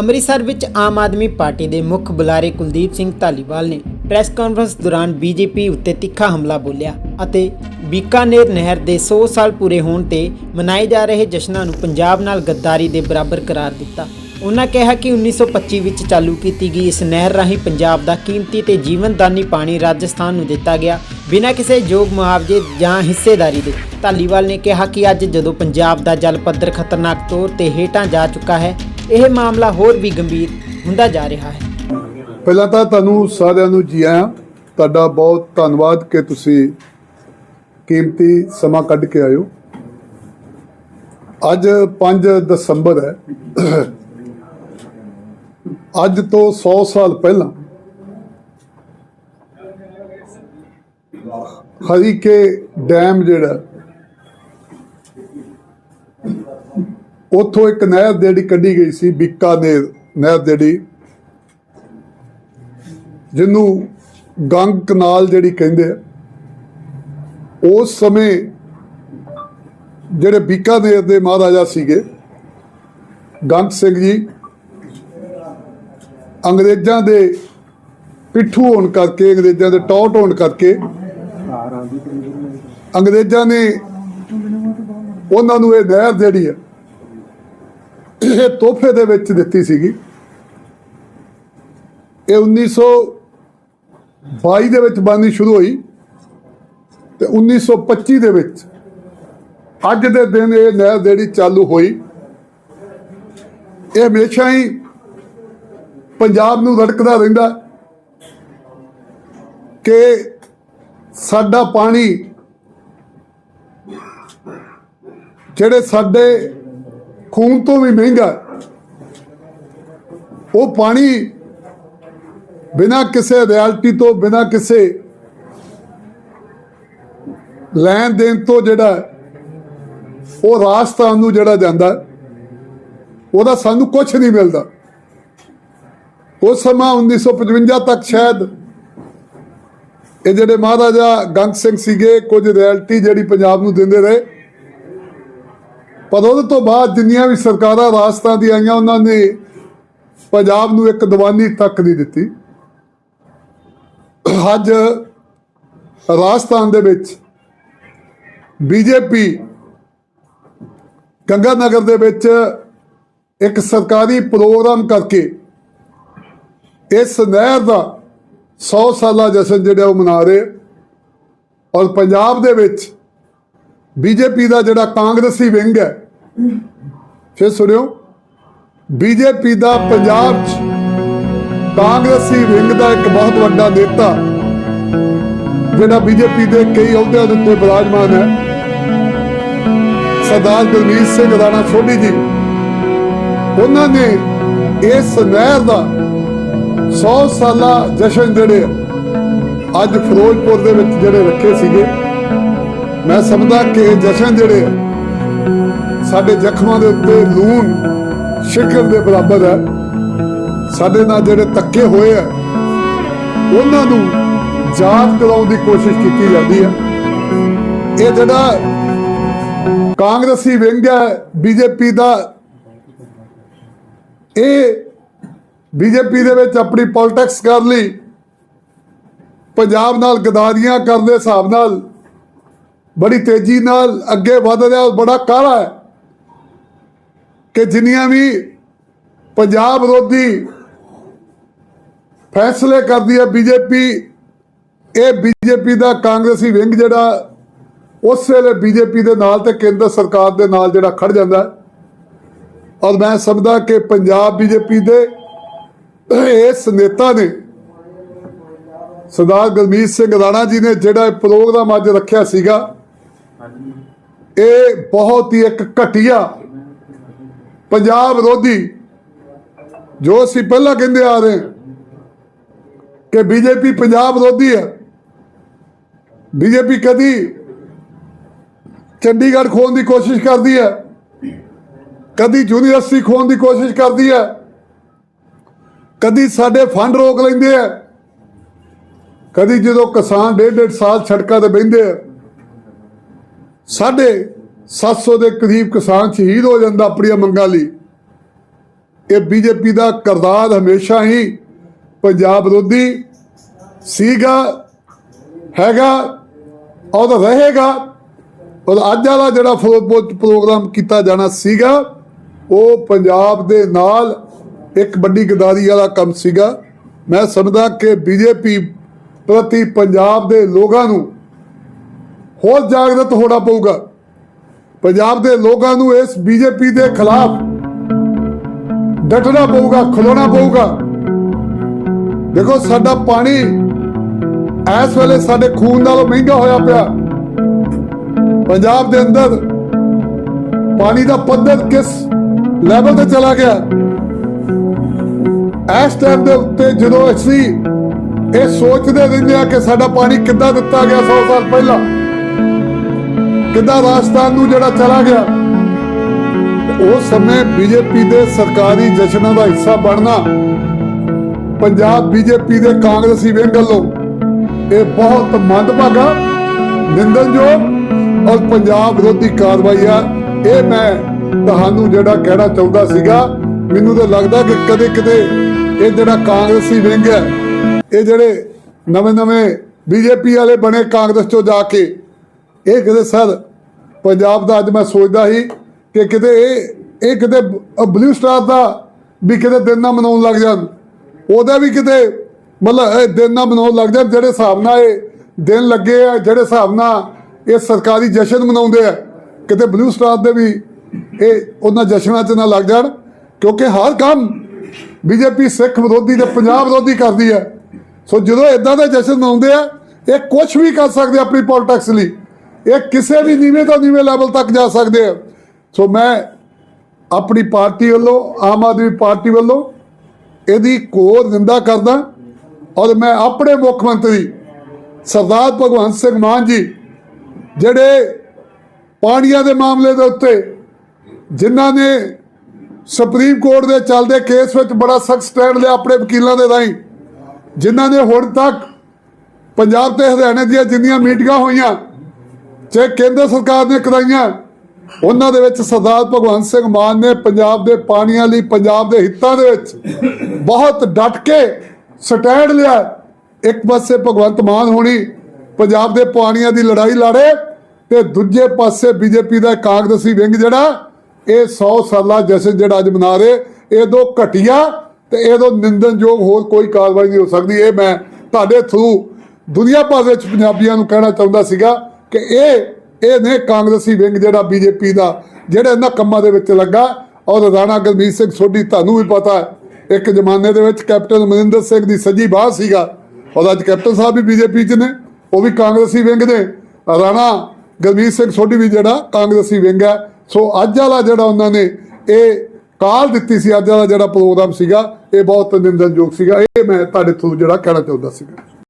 ਅੰਮ੍ਰਿਤਸਰ ਵਿੱਚ ਆਮ ਆਦਮੀ ਪਾਰਟੀ ਦੇ ਮੁੱਖ ਬੁਲਾਰੇ ਕੁਲਦੀਪ ਸਿੰਘ ਧਾਲੀਵਾਲ ਨੇ ਪ੍ਰੈਸ ਕਾਨਫਰੰਸ ਦੌਰਾਨ ਬੀਜੇਪੀ ਉੱਤੇ ਤਿੱਖਾ ਹਮਲਾ ਬੋਲਿਆ ਅਤੇ ਬੀਕਾਨੇਰ ਨਹਿਰ ਦੇ 100 ਸਾਲ ਪੂਰੇ ਹੋਣ ਤੇ ਮਨਾਏ ਜਾ ਰਹੇ ਜਸ਼ਨਾਂ ਨੂੰ ਪੰਜਾਬ ਨਾਲ ਗੱਦਾਰੀ ਦੇ ਬਰਾਬਰ ਕਰਾਰ ਦਿੱਤਾ। ਉਹਨਾਂ ਕਿਹਾ ਕਿ 1925 ਵਿੱਚ ਚਾਲੂ ਕੀਤੀ ਗਈ ਇਸ ਨਹਿਰ ਰਾਹੀਂ ਪੰਜਾਬ ਦਾ ਕੀਮਤੀ ਤੇ ਜੀਵਨਦਾਨੀ ਪਾਣੀ ਰਾਜਸਥਾਨ ਨੂੰ ਦਿੱਤਾ ਗਿਆ ਬਿਨਾਂ ਕਿਸੇ ਯੋਗ ਮੁਆਵਜ਼ੇ ਜਾਂ ਹਿੱਸੇਦਾਰੀ ਦੇ। ਧਾਲੀਵਾਲ ਨੇ ਕਿਹਾ ਕਿ ਅੱਜ ਜਦੋਂ ਪੰਜਾਬ ਦਾ ਜਲ ਪੱਧਰ ਖਤਰਨਾਕ ਤੌਰ ਤੇ ਹੇਠਾਂ ਜਾ ਚੁੱਕਾ ਹੈ ਇਹ ਮਾਮਲਾ ਹੋਰ ਵੀ ਗੰਭੀਰ ਹੁੰਦਾ ਜਾ ਰਿਹਾ ਹੈ। ਪਹਿਲਾਂ ਤਾਂ ਤੁਹਾਨੂੰ ਸਾਰਿਆਂ ਨੂੰ ਜੀ ਆਇਆਂ, ਤੁਹਾਡਾ ਬਹੁਤ ਧੰਨਵਾਦ ਕਿ ਤੁਸੀਂ ਕੀਮਤੀ ਸਮਾਂ ਕੱਢ ਕੇ ਆਇਓ। ਅੱਜ 5 ਦਸੰਬਰ ਹੈ। ਅੱਜ ਤੋਂ 100 ਸਾਲ ਪਹਿਲਾਂ ਹਰੀ ਕੇ ਡੈਮ ਜਿਹੜਾ ਉੱਥੋਂ ਇੱਕ ਨਹਿਰ ਜਿਹੜੀ ਕੱਢੀ ਗਈ ਸੀ ਬੀਕਾਨੇਰ ਨਹਿਰ ਜਿਹੜੀ ਜਿਹਨੂੰ ਗੰਗ ਕਨਾਲ ਜਿਹੜੀ ਕਹਿੰਦੇ ਆ। ਉਸ ਸਮੇਂ ਜਿਹੜੇ ਬੀਕਾਨੇਰ ਦੇ ਮਹਾਰਾਜਾ ਸੀਗੇ, ਗੰਗ ਸਿੰਘ ਜੀ, ਅੰਗਰੇਜ਼ਾਂ ਦੇ ਪਿੱਠੂ ਹੋਣ ਕਰਕੇ, ਅੰਗਰੇਜ਼ਾਂ ਦੇ ਟੌਟ ਹੋਣ ਕਰਕੇ, ਅੰਗਰੇਜ਼ਾਂ ਨੇ ਉਹਨਾਂ ਨੂੰ ਇਹ ਨਹਿਰ ਜਿਹੜੀ ਆ। ਇਹ ਤੋਹਫੇ ਦੇ ਵਿੱਚ ਦਿੱਤੀ ਸੀਗੀ। ਇਹ 1922 ਦੇ ਵਿੱਚ ਬਣਨੀ ਸ਼ੁਰੂ ਹੋਈ ਤੇ 1925 ਦੇ ਵਿੱਚ ਅੱਜ ਦੇ ਦਿਨ ਇਹ ਨਹਿਰ ਜਿਹੜੀ ਚਾਲੂ ਹੋਈ। ਇਹ ਹਮੇਸ਼ਾ ਹੀ ਪੰਜਾਬ ਨੂੰ ਰੜਕਦਾ ਰਹਿੰਦਾ ਕਿ ਸਾਡਾ ਪਾਣੀ, ਜਿਹੜੇ ਸਾਡੇ ਖੂਨ ਤੋਂ ਵੀ ਮਹਿੰਗਾ ਉਹ ਪਾਣੀ ਬਿਨਾਂ ਕਿਸੇ ਰਿਐਲਿਟੀ ਤੋਂ, ਬਿਨਾਂ ਕਿਸੇ ਲੈਣ ਦੇਣ ਤੋਂ ਜਿਹੜਾ ਉਹ ਰਾਜਸਥਾਨ ਨੂੰ ਜਿਹੜਾ ਜਾਂਦਾ ਉਹਦਾ ਸਾਨੂੰ ਕੁਝ ਨਹੀਂ ਮਿਲਦਾ। ਉਸ ਸਮਾਂ 1955 ਤੱਕ ਸ਼ਾਇਦ ਇਹ ਜਿਹੜੇ ਮਹਾਰਾਜਾ ਗੰਗ ਸਿੰਘ ਸੀਗੇ, ਕੁਝ ਰਿਐਲਿਟੀ ਜਿਹੜੀ ਪੰਜਾਬ ਨੂੰ ਦਿੰਦੇ ਰਹੇ ਪਰ ਉਹਦੇ ਤੋਂ ਬਾਅਦ ਜਿੰਨੀਆਂ ਵੀ ਸਰਕਾਰਾਂ ਰਾਜਸਥਾਨ ਦੀ ਆਈਆਂ, ਉਹਨਾਂ ਨੇ ਪੰਜਾਬ ਨੂੰ ਇੱਕ ਦੀਵਾਨੀ ਤੱਕ ਨਹੀਂ ਦਿੱਤੀ। ਅੱਜ ਰਾਜਸਥਾਨ ਦੇ ਵਿੱਚ ਬੀਜੇਪੀ ਗੰਗਾ ਨਗਰ ਦੇ ਵਿੱਚ ਇੱਕ ਸਰਕਾਰੀ ਪ੍ਰੋਗਰਾਮ ਕਰਕੇ ਇਸ ਨਹਿਰ ਦਾ 100 ਸਾਲਾ ਜਸ਼ਨ ਜਿਹੜਾ ਉਹ ਮਨਾ ਰਹੇ ਔਰ ਪੰਜਾਬ ਦੇ ਵਿੱਚ ਬੀਜੇਪੀ ਦਾ ਜਿਹੜਾ ਕਾਂਗਰਸੀ ਵਿੰਗ ਹੈ, ਫਿਰ ਸੁਣਿਓ, ਬੀਜੇਪੀ ਦਾ ਪੰਜਾਬ 'ਚ ਕਾਂਗਰਸੀ ਵਿੰਗ ਦਾ ਇੱਕ ਬਹੁਤ ਵੱਡਾ ਨੇਤਾ, ਜਿਹੜਾ ਬੀਜੇਪੀ ਦੇ ਕਈ ਅਹੁਦਿਆਂ ਦੇ ਉੱਤੇ ਬਿਰਾਜਮਾਨ ਹੈ, ਸਰਦਾਰ ਗੁਰਮੀਤ ਸਿੰਘ ਰਾਣਾ ਸੋਢੀ ਜੀ। ਉਹਨਾਂ ਨੇ ਇਸ ਨਹਿਰ ਦਾ 100 ਸਾਲਾ ਜਸ਼ਨ ਜਿਹੜੇ ਅੱਜ ਫਿਰੋਜ਼ਪੁਰ ਦੇ ਵਿੱਚ ਜਿਹੜੇ ਰੱਖੇ ਸੀਗੇ ਮੈਂ ਸਮਝਦਾ ਕਿ ਇਹ ਜਸ਼ਨ ਜਿਹੜੇ ਸਾਡੇ ਜ਼ਖਮਾਂ ਦੇ ਉੱਤੇ ਲੂਣ ਸ਼ਿਕਰ ਦੇ ਬਰਾਬਰ ਹੈ। ਸਾਡੇ ਨਾਲ ਜਿਹੜੇ ਤੱਕੇ ਹੋਏ ਆ, ਉਹਨਾਂ ਨੂੰ ਯਾਦ ਕਰਾਉਣ ਦੀ ਕੋਸ਼ਿਸ਼ ਕੀਤੀ ਜਾਂਦੀ ਹੈ। ਇਹ ਜਿਹੜਾ ਕਾਂਗਰਸੀ ਵਿੰਗ ਹੈ, ਬੀਜੇਪੀ ਦਾ, ਇਹ ਬੀਜੇਪੀ ਦੇ ਵਿੱਚ ਆਪਣੀ ਪੋਲਿਟਿਕਸ ਕਰ ਲਈ ਪੰਜਾਬ ਨਾਲ ਗਦਾਰੀਆਂ ਕਰਨ ਦੇ ਹਿਸਾਬ ਨਾਲ ਬੜੀ ਤੇਜ਼ੀ ਨਾਲ ਅੱਗੇ ਵਧ ਰਿਹਾ ਔਰ ਬੜਾ ਕਾਲਾ ਹੈ ਕਿ ਜਿੰਨੀਆਂ ਵੀ ਪੰਜਾਬ ਵਿਰੋਧੀ ਫੈਸਲੇ ਕਰਦੀ ਹੈ ਬੀਜੇਪੀ, ਇਹ ਬੀਜੇਪੀ ਦਾ ਕਾਂਗਰਸੀ ਵਿੰਗ ਜਿਹੜਾ, ਉਸ ਵੇਲੇ ਬੀਜੇਪੀ ਦੇ ਨਾਲ ਤੇ ਕੇਂਦਰ ਸਰਕਾਰ ਦੇ ਨਾਲ ਜਿਹੜਾ ਖੜ ਜਾਂਦਾ ਔਰ ਮੈਂ ਸਮਝਦਾ ਕਿ ਪੰਜਾਬ ਬੀਜੇਪੀ ਦੇ ਇਸ ਨੇਤਾ ਨੇ ਸਰਦਾਰ ਗੁਰਮੀਤ ਸਿੰਘ ਰਾਣਾ ਜੀ ਨੇ ਜਿਹੜਾ ਇਹ ਪ੍ਰੋਗਰਾਮ ਅੱਜ ਰੱਖਿਆ ਸੀਗਾ ਇਹ ਬਹੁਤ ਹੀ ਇੱਕ ਘਟੀਆ ਪੰਜਾਬ ਵਿਰੋਧੀ, ਜੋ ਅਸੀਂ ਪਹਿਲਾਂ ਕਹਿੰਦੇ ਆ ਰਹੇ ਹਾਂ ਕਿ ਬੀਜੇਪੀ ਪੰਜਾਬ ਵਿਰੋਧੀ ਹੈ। ਬੀਜੇਪੀ ਕਦੀ ਚੰਡੀਗੜ੍ਹ ਖੋਣ ਦੀ ਕੋਸ਼ਿਸ਼ ਕਰਦੀ ਹੈ, ਕਦੀ ਯੂਨੀਵਰਸਿਟੀ ਖੋਣ ਦੀ ਕੋਸ਼ਿਸ਼ ਕਰਦੀ ਹੈ, ਕਦੀ ਸਾਡੇ ਫੰਡ ਰੋਕ ਲੈਂਦੇ ਆ ਕਦੀ ਜਦੋਂ ਕਿਸਾਨ ਡੇਢ ਡੇਢ ਸਾਲ ਛੜਕਾਂ ਤੇ ਬਹਿੰਦੇ ਆ ਸਾਢੇ 700 ਦੇ ਕਰੀਬ ਕਿਸਾਨ ਸ਼ਹੀਦ ਹੋ ਜਾਂਦਾ ਆਪਣੀਆਂ ਮੰਗਾਂ ਲਈ। ਇਹ ਬੀਜੇਪੀ ਦਾ ਕਰਦਾਰ ਹਮੇਸ਼ਾ ਹੀ ਪੰਜਾਬ ਵਿਰੋਧੀ ਸੀਗਾ, ਹੈਗਾ ਔਰ ਰਹੇਗਾ। ਔਰ ਅੱਜ ਵਾਲਾ ਜਿਹੜਾ ਫਿਰੋਜ਼ਪੁਰ ਪ੍ਰੋਗਰਾਮ ਕੀਤਾ ਜਾਣਾ ਸੀਗਾ, ਉਹ ਪੰਜਾਬ ਦੇ ਨਾਲ ਇੱਕ ਵੱਡੀ ਗਦਾਰੀ ਵਾਲਾ ਕੰਮ ਸੀਗਾ। ਮੈਂ ਸਮਝਦਾ ਕਿ ਬੀਜੇਪੀ ਪ੍ਰਤੀ ਪੰਜਾਬ ਦੇ ਲੋਕਾਂ ਨੂੰ ਹੋਰ ਜਾਗਰਤ ਹੋਣਾ ਪਊਗਾ। ਪੰਜਾਬ ਦੇ ਲੋਕਾਂ ਨੂੰ ਇਸ ਬੀਜੇਪੀ ਦੇ ਖਿਲਾਫ ਡਟਣਾ ਪਊਗਾ, ਖਲੋਣਾ ਪਊਗਾ। ਦੇਖੋ, ਸਾਡਾ ਪਾਣੀ ਇਸ ਵੇਲੇ ਸਾਡੇ ਖੂਨ ਨਾਲੋਂ ਮਹਿੰਗਾ ਹੋਇਆ ਪਿਆ। ਪੰਜਾਬ ਦੇ ਅੰਦਰ ਪਾਣੀ ਦਾ ਪੱਧਰ ਕਿਸ ਲੈਵਲ ਤੇ ਚਲਾ ਗਿਆ? ਇਸ ਟਾਈਮ ਦੇ ਉੱਤੇ ਜਦੋਂ ਅਸੀਂ ਇਹ ਸੋਚਦੇ ਰਹਿੰਦੇ ਆ ਕਿ ਸਾਡਾ ਪਾਣੀ ਕਿੱਦਾਂ ਦਿੱਤਾ ਗਿਆ 100 ਸਾਲ ਪਹਿਲਾਂ ਕਿੱਦਾਂ ਰਾਜਸਥਾਨ ਨੂੰ ਜਿਹੜਾ ਚਲਾ ਗਿਆ? ਤੇ ਉਸ ਸਮੇਂ ਬੀਜੇਪੀ ਦੇ ਸਰਕਾਰੀ ਜਸ਼ਨਾਂ ਦਾ ਹਿੱਸਾ ਬਣਨਾ, ਪੰਜਾਬ ਬੀਜੇਪੀ ਦੇ ਕਾਂਗਰਸੀ ਵਿੰਗ ਵੱਲੋਂ ਇਹ ਬਹੁਤ ਮੰਦਭਾਗਾ ਨਿੰਦਨਯੋਗ ਔਰ ਪੰਜਾਬ ਵਿਰੋਧੀ ਕਾਰਵਾਈ ਆ। ਇਹ ਮੈਂ ਤੁਹਾਨੂੰ ਜਿਹੜਾ ਕਹਿਣਾ ਚਾਹੁੰਦਾ ਸੀਗਾ, ਮੈਨੂੰ ਤਾਂ ਲੱਗਦਾ ਕਿ ਕਦੇ ਕਿਤੇ ਇਹ ਜਿਹੜਾ ਕਾਂਗਰਸੀ ਵਿੰਗ ਹੈ, ਇਹ ਜਿਹੜੇ ਨਵੇਂ ਨਵੇਂ ਬੀਜੇਪੀ ਵਾਲੇ ਬਣੇ ਕਾਂਗਰਸ ਚੋਂ ਜਾ ਕੇ ਇਹ ਕਿਤੇ ਸਰ, ਪੰਜਾਬ ਦਾ ਅੱਜ ਮੈਂ ਸੋਚਦਾ ਸੀ ਕਿ ਕਿਤੇ ਇਹ ਇਹ ਕਿਤੇ ਬਲੂ ਸਟਾਰ ਦਾ ਵੀ ਕਿਤੇ ਦਿਨ ਨਾ ਮਨਾਉਣ ਲੱਗ ਜਾਣ। ਉਹਦਾ ਵੀ ਕਿਤੇ ਮਤਲਬ ਇਹ ਦਿਨ ਨਾ ਮਨਾਉਣ ਲੱਗ ਜਾਣ, ਜਿਹੜੇ ਹਿਸਾਬ ਨਾਲ ਇਹ ਦਿਨ ਲੱਗੇ ਆ, ਜਿਹੜੇ ਹਿਸਾਬ ਨਾਲ ਇਹ ਸਰਕਾਰੀ ਜਸ਼ਨ ਮਨਾਉਂਦੇ ਆ। ਕਿਤੇ ਬਲੂ ਸਟਾਰ ਦੇ ਵੀ ਇਹ ਉਹਨਾਂ ਜਸ਼ਨਾਂ 'ਚ ਨਾ ਲੱਗ ਜਾਣ, ਕਿਉਂਕਿ ਹਰ ਕੰਮ ਬੀਜੇਪੀ ਸਿੱਖ ਵਿਰੋਧੀ ਤੇ ਪੰਜਾਬ ਵਿਰੋਧੀ ਕਰਦੀ ਹੈ। ਸੋ ਜਦੋਂ ਇਦਾਂ ਦੇ ਜਸ਼ਨ ਮਨਾਉਂਦੇ ਆ, ਇਹ ਕੁਝ ਵੀ ਕਰ ਸਕਦੇ ਆਪਣੀ ਪੋਲਿਟਿਕਸ ਲਈ। ਇਹ ਕਿਸੇ ਵੀ ਨੀਵੇਂ ਤੋਂ ਨੀਵੇਂ ਲੈਵਲ ਤੱਕ ਜਾ ਸਕਦੇ ਆ। ਸੋ ਮੈਂ ਆਪਣੀ ਪਾਰਟੀ ਵੱਲੋਂ, ਆਮ ਆਦਮੀ ਪਾਰਟੀ ਵੱਲੋਂ ਇਹਦੀ ਕੋਰ ਨਿੰਦਾ ਕਰਦਾ ਔਰ ਮੈਂ ਆਪਣੇ ਮੁੱਖ ਮੰਤਰੀ ਸਰਦਾਰ ਭਗਵੰਤ ਸਿੰਘ ਮਾਨ ਜੀ, ਜਿਹੜੇ ਪਾਣੀਆਂ ਦੇ ਮਾਮਲੇ ਦੇ ਉੱਤੇ ਜਿਨ੍ਹਾਂ ਨੇ ਸੁਪਰੀਮ ਕੋਰਟ ਦੇ ਚੱਲਦੇ ਕੇਸ ਵਿੱਚ ਬੜਾ ਸਖਤ ਸਟੈਂਡ ਲਿਆ ਆਪਣੇ ਵਕੀਲਾਂ ਦੇ ਰਾਹੀਂ, ਜਿਨ੍ਹਾਂ ਨੇ ਹੁਣ ਤੱਕ ਪੰਜਾਬ ਤੇ ਹਰਿਆਣਾ ਦੀਆਂ ਜਿੰਨੀਆਂ ਮੀਟਿੰਗਾਂ ਹੋਈਆਂ ਚਾਹੇ ਕੇਂਦਰ ਸਰਕਾਰ ਨੇ ਕਰਾਈਆਂ, ਉਹਨਾਂ ਦੇ ਵਿੱਚ ਸਰਦਾਰ ਭਗਵੰਤ ਸਿੰਘ ਮਾਨ ਨੇ ਪੰਜਾਬ ਦੇ ਪਾਣੀਆਂ ਲਈ, ਪੰਜਾਬ ਦੇ ਹਿੱਤਾਂ ਦੇ ਵਿੱਚ ਬਹੁਤ ਡਟ ਕੇ ਸਟੈਂਡ ਲਿਆ। ਇੱਕ ਪਾਸੇ ਭਗਵੰਤ ਮਾਨ ਹੋਣੀ ਪੰਜਾਬ ਦੇ ਪਾਣੀਆਂ ਦੀ ਲੜਾਈ ਲੜੇ ਤੇ ਦੂਜੇ ਪਾਸੇ ਬੀਜੇਪੀ ਦਾ ਕਾਂਗਰਸੀ ਵਿੰਗ ਜਿਹੜਾ, ਇਹ 100 ਸਾਲਾ ਜਸ਼ਨ ਜਿਹੜਾ ਅੱਜ ਮਨਾ ਰਹੇ, ਇਹ ਦੋ ਘਟੀਆ ਤੇ ਇਹ ਤੋਂ ਨਿੰਦਨਯੋਗ ਹੋਰ ਕੋਈ ਕਾਰਵਾਈ ਨਹੀਂ ਹੋ ਸਕਦੀ। ਇਹ ਮੈਂ ਤੁਹਾਡੇ ਥਰੂ ਦੁਨੀਆ ਭਰ ਵਿੱਚ ਪੰਜਾਬੀਆਂ ਨੂੰ ਕਹਿਣਾ ਚਾਹੁੰਦਾ ਸੀਗਾ। ਕਿ ਇਹ ਇਹ ਨੇ ਕਾਂਗਰਸੀ ਵਿੰਗ ਜਿਹੜਾ ਬੀਜੇਪੀ ਦਾ, ਜਿਹੜਾ ਇਹਨਾਂ ਕੰਮਾਂ ਦੇ ਵਿੱਚ ਲੱਗਾ। ਔਰ ਰਾਣਾ ਗੁਰਮੀਤ ਸਿੰਘ, ਸੋਢੀ ਤੁਹਾਨੂੰ ਵੀ ਪਤਾ ਇੱਕ ਜ਼ਮਾਨੇ ਦੇ ਵਿੱਚ ਕੈਪਟਨ ਅਮਰਿੰਦਰ ਸਿੰਘ ਦੀ ਸੱਜੀ ਬਾਹ ਸੀਗਾ। ਔਰ ਅੱਜ ਕੈਪਟਨ ਸਾਹਿਬ ਵੀ ਬੀਜੇਪੀ 'ਚ ਨੇ, ਉਹ ਵੀ ਕਾਂਗਰਸੀ ਵਿੰਗ ਨੇ ਰਾਣਾ ਗੁਰਮੀਤ ਸਿੰਘ, ਸੋਢੀ ਵੀ ਜਿਹੜਾ ਕਾਂਗਰਸੀ ਵਿੰਗ ਹੈ। ਸੋ ਅੱਜ ਵਾਲਾ ਜਿਹੜਾ ਉਹਨਾਂ ਨੇ ਇਹ ਕਾਲ ਦਿੱਤੀ ਸੀ, ਅੱਜ ਵਾਲਾ ਜਿਹੜਾ ਪ੍ਰੋਗਰਾਮ ਸੀਗਾ, ਇਹ ਬਹੁਤ ਨਿੰਦਨਯੋਗ ਸੀਗਾ। ਇਹ ਮੈਂ ਤੁਹਾਡੇ ਥਰੂ ਜਿਹੜਾ ਕਹਿਣਾ ਚਾਹੁੰਦਾ ਸੀਗਾ।